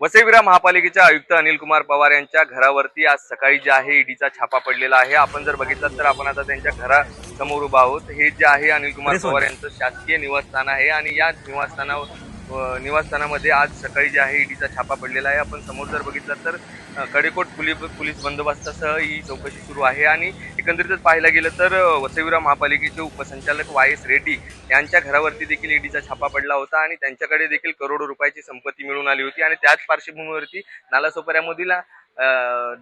वसईविरा महापालिकेच्या आयुक्त अनिल कुमार पवार यांच्या घरावरती आज सकाळी जे आहे ईडीचा छापा पडलेला आहे. आपण जर बघितलं तर आपण आता त्यांच्या घरासमोर उभा आहोत. हे जे आहे अनिल कुमार पवार यांचं शासकीय निवासस्थान आहे आणि या निवासस्थानावर निवासस्थानामध्ये आज सकाळी जे आहे ईडीचा छापा पडलेला आहे. आपण समोर जर बघितलं तर कडेकोट पोलीस पोलीस बंदोबस्तासह ही चौकशी सुरू आहे. आणि एकंदरीतच पाहायला गेलं तर वसईविरा महापालिकेचे उपसंचालक वाय एस रेड्डी यांच्या घरावरती देखील ईडीचा छापा पडला होता आणि त्यांच्याकडे देखील करोडो रुपयाची संपत्ती मिळून आली होती. आणि त्याच पार्श्वभूमीवरती नालासोपाऱ्यामधील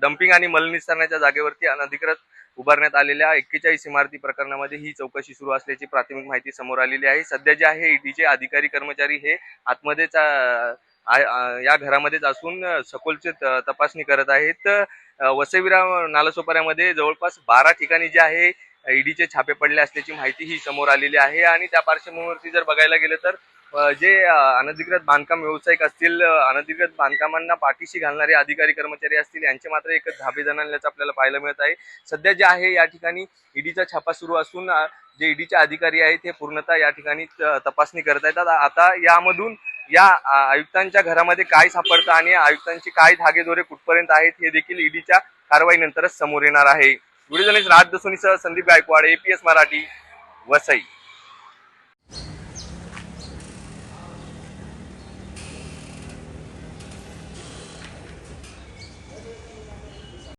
डम्पिंग आणि मलनिस्तारणाच्या जागेवरती अनधिकृत उभारण्यात आलेल्या एक्केचाळीस इमारती प्रकरणामध्ये ही चौकशी सुरू असल्याची प्राथमिक माहिती समोर आलेली आहे. सध्या जे आहे ईडीचे अधिकारी कर्मचारी हे आतमध्येच या घरामध्येच असून सखोलचे तपासणी करत आहेत. वसईविरा नालासोपाऱ्यामध्ये जवळपास बारा ठिकाणी जे आहे ईडीचे छापे पडले असल्याची माहिती ही समोर आलेली आहे. आणि त्या पार्श्वभूमीवरती जर बघायला गेलं तर जे अनधिकृत बांधकाम व्यावसायिक असतील अनधिकृत बांधकामांना पाठीशी घालणारे अधिकारी कर्मचारी असतील यांचे मात्र एकच धाबे जाणल्याचं आपल्याला पाहायला मिळत आहे. सध्या जे आहे या ठिकाणी ईडीचा छापा सुरू असून जे ईडीचे अधिकारी आहेत हे पूर्णतः या ठिकाणी तपासणी करत आहेत. आता- यामधून या आयुक्तांच्या घरामध्ये काय सापडतं आणि आयुक्तांचे काय धागेदोरे कुठपर्यंत आहेत हे देखील ईडीच्या कारवाईनंतरच समोर येणार आहे. व्हिडिओ जर्नलिस्ट राज दसोनीसह संदीप गायकवाड एपीएस मराठी वसई.